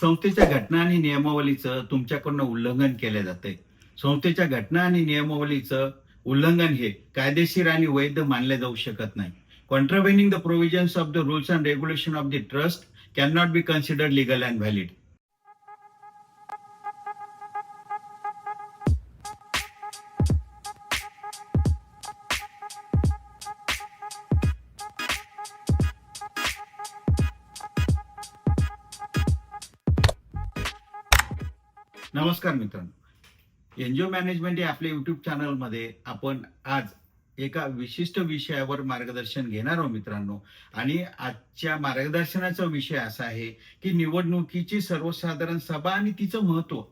संस्थेच्या घटना आणि नियमावलीचं तुमच्याकडनं उल्लंघन केलं जातंय. संस्थेच्या घटना आणि नियमावलीचं उल्लंघन हे कायदेशीर आणि वैध मानले जाऊ शकत नाही. Contravening the provisions of the rules and regulation of the trust can not be considered legal and valid नमस्कार मित्रांनो. एनजीओ मॅनेजमेंट या आपल्या युट्यूब चॅनलमध्ये आपण आज एका विशिष्ट विषयावर मार्गदर्शन घेणार आहोत मित्रांनो. आणि आजच्या मार्गदर्शनाचा विषय असा आहे की निवडणुकीची सर्वसाधारण सभा आणि तिचं महत्त्व.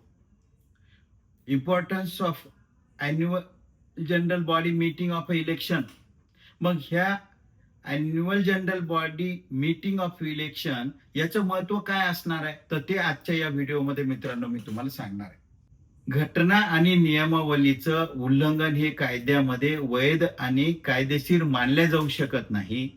Importance of annual general body meeting of election मग ह्या annual general body meeting of election याचं महत्त्व काय असणार आहे? तर ते आजच्या या व्हिडिओमध्ये मित्रांनो मी तुम्हाला सांगणार आहे. घटना आणि नियमावलीचं उल्लंघन हे कायद्यामध्ये वैध आणि कायदेशीर मानले जाऊ शकत नाही.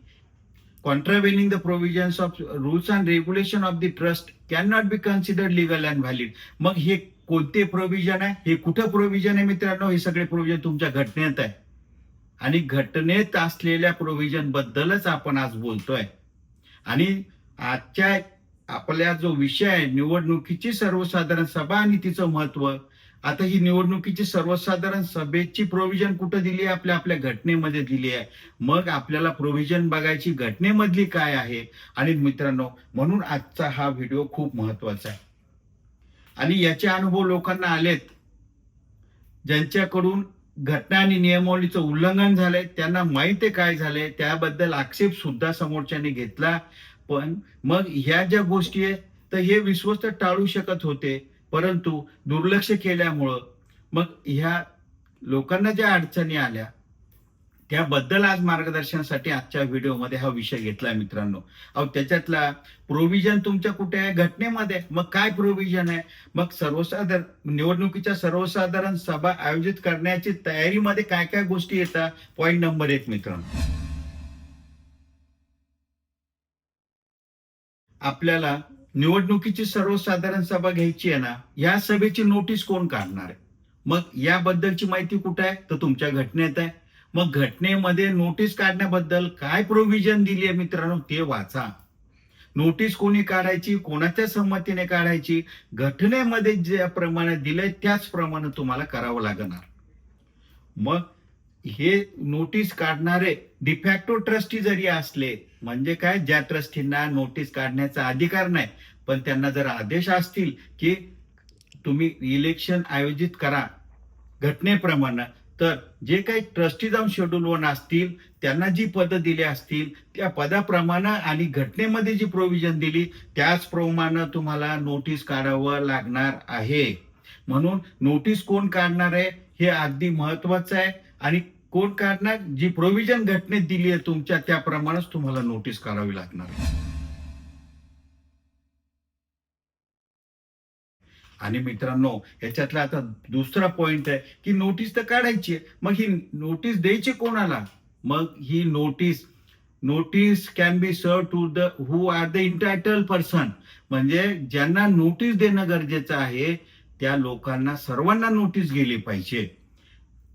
Contravening the provisions of rules and regulation of the trust can not be considered legal and valid मग हे कोणते प्रोव्हिजन आहे? हे कुठं प्रोव्हिजन आहे मित्रांनो? हे सगळे प्रोव्हिजन तुमच्या घटनेत आहे. आणि घटनेत असलेल्या प्रोव्हिजन बद्दलच आपण आज बोलतोय. आणि आजच्या आपल्या जो विषय आहे निवडणुकीची सर्वसाधारण सभा आणि तिचं महत्त्व आता ही निवडणुकीची सर्वसाधारण सभेची प्रोव्हिजन कुठं दिली आहे? आपल्या आपल्या घटनेमध्ये दिली आहे. मग आपल्याला प्रोव्हिजन बघायची घटनेमधली काय आहे? आणि मित्रांनो म्हणून आजचा हा व्हिडिओ खूप महत्त्वाचा आहे. आणि याचे अनुभव लोकांना आलेत. ज्यांच्याकडून घटना आणि नियमावलीचं उल्लंघन झालंय. त्यांना माहिती काय झालंय. त्याबद्दल आक्षेप सुद्धा समोरच्याने घेतला. पण मग ह्या ज्या गोष्टी आहेत तर हे विश्वस्त टाळू शकत होते. परंतु दुर्लक्ष केल्यामुळं मग ह्या लोकांना ज्या अडचणी आल्या त्याबद्दल आज मार्गदर्शनासाठी आजच्या व्हिडिओमध्ये हा विषय घेतला मित्रांनो. अहो त्याच्यातला प्रोव्हिजन तुमच्या कुठे आहे? घटनेमध्ये. मग काय प्रोव्हिजन आहे? मग सर्वसाधारण निवडणुकीच्या सर्वसाधारण सभा आयोजित करण्याची तयारीमध्ये काय काय गोष्टी येतात? पॉईंट नंबर एक मित्रांनो. आपल्याला निवडणुकीची सर्वसाधारण सभा घ्यायची आहे ना या सभेची नोटीस कोण काढणार आहे? मग याबद्दलची माहिती कुठे आहे? तर तुमच्या घटनेत आहे. मग घटनेमध्ये नोटीस काढण्याबद्दल काय प्रोव्हिजन दिली आहे मित्रांनो ते वाचा. नोटीस कोणी काढायची कोणाच्या संमतीने काढायची घटनेमध्ये ज्या प्रमाणे दिलंय त्याचप्रमाणे तुम्हाला करावं लागणार. मग हे नोटीस काढणारे डिफॅक्टो ट्रस्टी जरी असले म्हणजे काय ज्या ट्रस्टींना नोटीस काढण्याचा अधिकार नाही पण त्यांना जर आदेश असतील की तुम्ही इलेक्शन आयोजित करा घटनेप्रमाणे तर जे काही ट्रस्टी जाऊन शेड्यूल वन असतील त्यांना जी पदं दिली असतील त्या पदाप्रमाणे आणि घटनेमध्ये जी प्रोव्हिजन दिली त्याचप्रमाणे तुम्हाला नोटीस काढावं लागणार आहे. म्हणून नोटीस कोण काढणार आहे हे अगदी महत्वाचं आहे. आणि कोण काढणार जी प्रोव्हिजन घटनेत दिली आहे तुमच्या त्याप्रमाणेच तुम्हाला नोटीस काढावी लागणार आहे. आणि मित्रांनो याच्यातला आता दुसरा पॉइंट आहे की नोटीस तर काढायची आहे. मग ही नोटीस द्यायची कोणाला? मग ही notice notice can be served to the who are the entitle person म्हणजे ज्यांना नोटीस देणं गरजेचं आहे त्या लोकांना सर्वांना नोटीस गेली पाहिजे.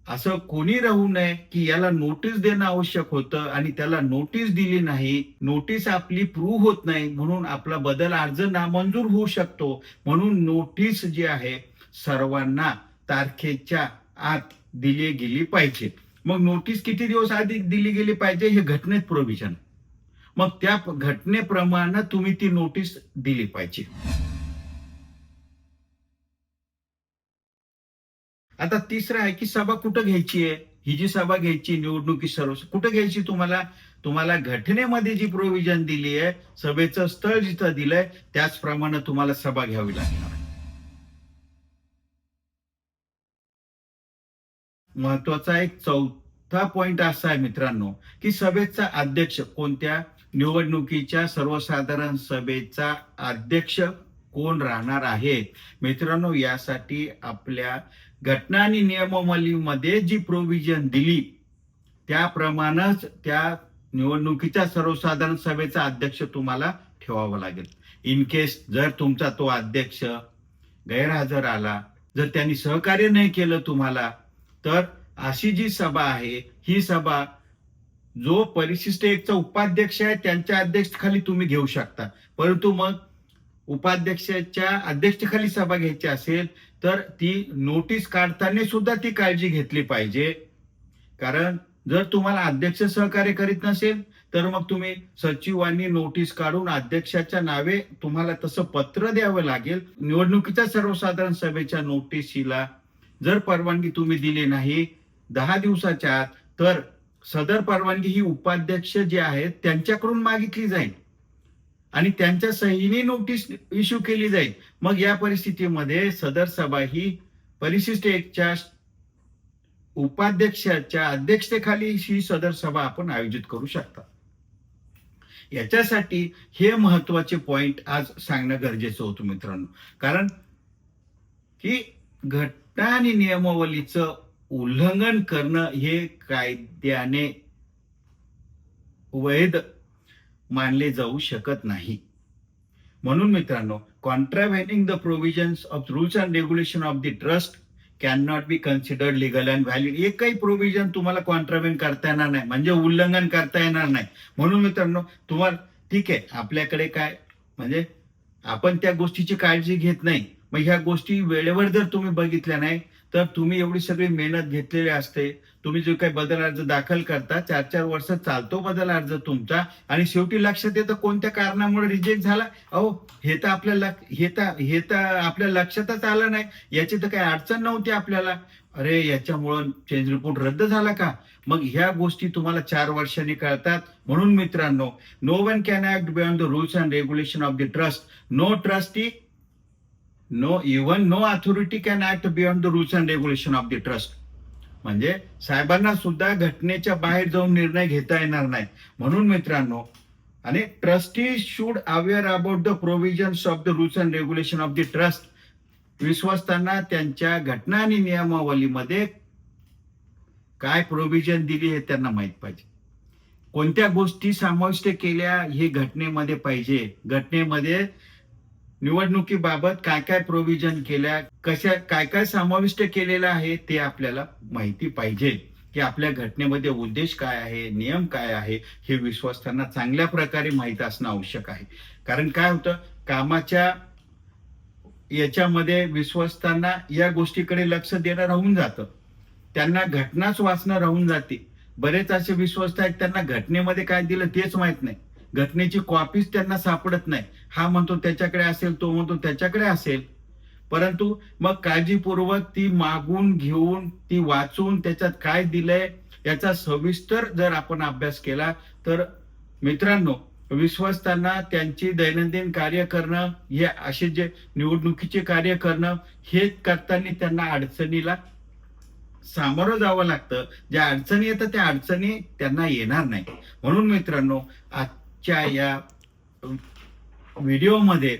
असं कोणी राहू नये की याला नोटीस देणं आवश्यक होतं आणि त्याला नोटीस दिली नाही. नोटीस आपली प्रूव्ह होत नाही म्हणून आपला बदल अर्ज नामंजूर होऊ शकतो. म्हणून नोटीस जी आहे सर्वांना तारखेच्या आत दिली गेली पाहिजे. मग नोटीस किती दिवस आधी दिली गेली पाहिजे हे घटनेत प्रोव्हिजन मग त्या घटनेप्रमाणे तुम्ही ती नोटीस दिली पाहिजे. आता तिसरं आहे की सभा कुठं घ्यायची आहे? ही जी सभा घ्यायची निवडणुकी सर्व कुठं घ्यायची तुम्हाला? तुम्हाला घटनेमध्ये जी प्रोव्हिजन दिली आहे सभेचं स्थळ जिथं दिलंय त्याचप्रमाणे तुम्हाला सभा घ्यावी लागणार महत्त्वाचा एक चौथा पॉइंट असा आहे मित्रांनो की सभेचा अध्यक्ष कोणत्या? निवडणुकीच्या सर्वसाधारण सभेचा अध्यक्ष कोण राहणार आहे मित्रांनो यासाठी आपल्या घटना आणि नियमावलीमध्ये जी प्रोव्हिजन दिली त्याप्रमाणेच त्या निवडणुकीच्या सर्वसाधारण सभेचा अध्यक्ष तुम्हाला ठेवावा लागेल. इन केस जर तुमचा तो अध्यक्ष गैरहजर आला जर त्यांनी सहकार्य नाही केलं तुम्हाला तर अशी जी सभा आहे ही सभा जो परिशिष्ट एकचा उपाध्यक्ष आहे त्यांच्या अध्यक्षखाली तुम्ही घेऊ शकता. परंतु मग उपाध्यक्षाच्या अध्यक्षखाली सभा घ्यायची असेल तर ती नोटीस काढताना सुद्धा ती काळजी घेतली पाहिजे. कारण जर तुम्हाला अध्यक्ष सहकार्य करीत नसेल तर मग तुम्ही सचिवांनी नोटीस काढून अध्यक्षाच्या नावे तुम्हाला तसं पत्र द्यावं लागेल. निवडणुकीच्या सर्वसाधारण सभेच्या नोटीसीला जर परवानगी तुम्ही दिली नाही दहा दिवसाच्या आत तर सदर परवानगी ही उपाध्यक्ष जे आहेत त्यांच्याकडून मागितली जाईल. आणि त्यांच्या सहीने नोटीस इश्यू केली जाईल. मग या परिस्थितीमध्ये सदर सभा ही परिशिष्ट एकच्या उपाध्यक्षाच्या अध्यक्षतेखाली ही सदर सभा आपण आयोजित करू शकता. याच्यासाठी हे महत्त्वाचे पॉइंट आज सांगणं गरजेचं होतं मित्रांनो. कारण की घटना आणि नियमावलीचं उल्लंघन करणं हे कायद्याने वैध मानले जाऊ शकत नाही. म्हणून मित्रांनो contravening the provisions of rules and regulation of the trust can not be considered legal and valid एकही प्रोव्हिजन तुम्हाला कॉन्ट्राव्हेन करता येणार नाही म्हणजे उल्लंघन करता येणार नाही. म्हणून मित्रांनो तुम्हाला ठीक आहे आपल्याकडे काय म्हणजे आपण त्या गोष्टीची काळजी घेत नाही. मग ह्या गोष्टी वेळेवर जर तुम्ही बघितल्या नाही तर तुम्ही एवढी सगळी मेहनत घेतलेली असते. तुम्ही जो काही बदल अर्ज दाखल करता चार चार वर्ष चालतो बदल अर्ज तुमचा. आणि शेवटी लक्षात येतं कोणत्या कारणामुळे रिजेक्ट झाला? अहो हे तर आपल्या हे तर हे तर आपल्या लक्षातच आलं नाही. याची तर काही अडचण नव्हती आपल्याला. अरे याच्यामुळं चेंज रिपोर्ट रद्द झाला का? मग ह्या गोष्टी तुम्हाला चार वर्षांनी कळतात. म्हणून मित्रांनो no one can act beyond the rules and regulation of the trust no trustee no even no authority can act beyond the rules and regulation of the trust म्हणजे साहेबांना सुद्धा घटनेच्या बाहेर जाऊन निर्णय घेता येणार नाही. म्हणून मित्रांनो आणि trustee should aware about the provisions of the rules and regulation of the trust विश्वस्तांना त्यांच्या घटना आणि नियमावलीमध्ये काय प्रोव्हिजन दिली हे त्यांना माहीत पाहिजे. कोणत्या गोष्टी समाविष्ट केल्या हे घटनेमध्ये पाहिजे? घटनेमध्ये निवडणुकीबाबत काय काय प्रोव्हिजन केल्या कशा काय काय समाविष्ट केलेलं आहे ते आपल्याला माहिती पाहिजे. की आपल्या घटनेमध्ये उद्देश काय आहे नियम काय आहे हे विश्वस्तांना चांगल्या प्रकारे माहीत असणं आवश्यक आहे. कारण काय होतं कामाच्या याच्यामध्ये विश्वस्तांना या गोष्टीकडे लक्ष देणं राहून जातं. त्यांना घटनाच वाचणं राहून जाते. बरेच असे विश्वस्त आहेत त्यांना घटनेमध्ये काय दिलं तेच माहीत नाही. घटनेची कॉपीच त्यांना सापडत नाही. हा म्हणतो त्याच्याकडे असेल तो म्हणतो त्याच्याकडे असेल. परंतु मग काळजीपूर्वक ती मागून घेऊन ती वाचून त्याच्यात काय दिलंय याचा सविस्तर जर आपण अभ्यास केला तर मित्रांनो विश्वस्तांना त्यांची दैनंदिन कार्य करणं हे असे जे निवडणुकीचे कार्य करणं हे करताना त्यांना अडचणीला सामोरं जावं लागतं. ज्या अडचणी येतात त्या अडचणी त्यांना येणार नाही. म्हणून मित्रांनो आजच्या या व्हिडिओमध्ये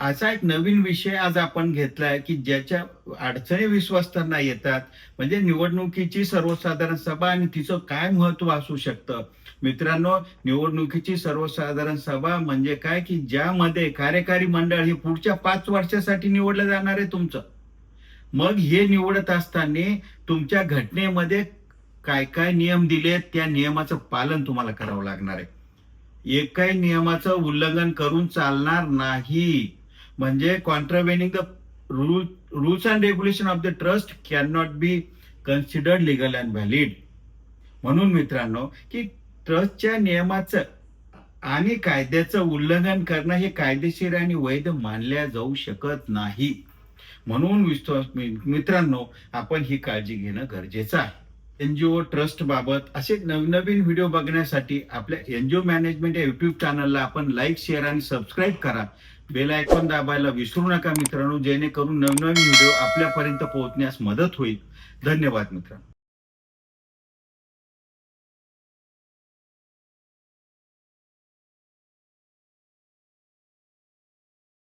असा एक नवीन विषय आज आपण घेतलाय की ज्याच्या अडचणी विश्वस्तांना येतात. म्हणजे निवडणुकीची सर्वसाधारण सभा आणि तिचं काय महत्त्व असू शकतं? मित्रांनो निवडणुकीची सर्वसाधारण सभा म्हणजे काय? की ज्यामध्ये कार्यकारी मंडळ हे पुढच्या पाच वर्षासाठी निवडलं जाणार आहे तुमचं. मग हे निवडत असताना तुमच्या घटनेमध्ये काय काय नियम दिलेत? त्या नियमाचं पालन तुम्हाला करावं लागणार आहे. एकाही नियमाचं उल्लंघन करून चालणार नाही. म्हणजे contravening the rule rules and regulation of the trust can not be considered legal and valid म्हणून मित्रांनो की ट्रस्टच्या नियमाचं आणि कायद्याचं उल्लंघन करणं हे कायदेशीर आणि वैध मानल्या जाऊ शकत नाही. म्हणून विश्वास मित्रांनो आपण ही काळजी घेणं गरजेचं आहे. एनजीओ ट्रस्ट बाबत असे नवनवीन व्हिडिओ बघण्यासाठी आपल्या एनजीओ मॅनेजमेंट या युट्यूब चॅनलला आपण लाईक शेअर आणि सबस्क्राईब करा. बेल आयकॉन दाबायला विसरू नका मित्रांनो जेणेकरून नवनवीन व्हिडिओ आपल्यापर्यंत पोहोचण्यास मदत होईल. धन्यवाद मित्रांनो.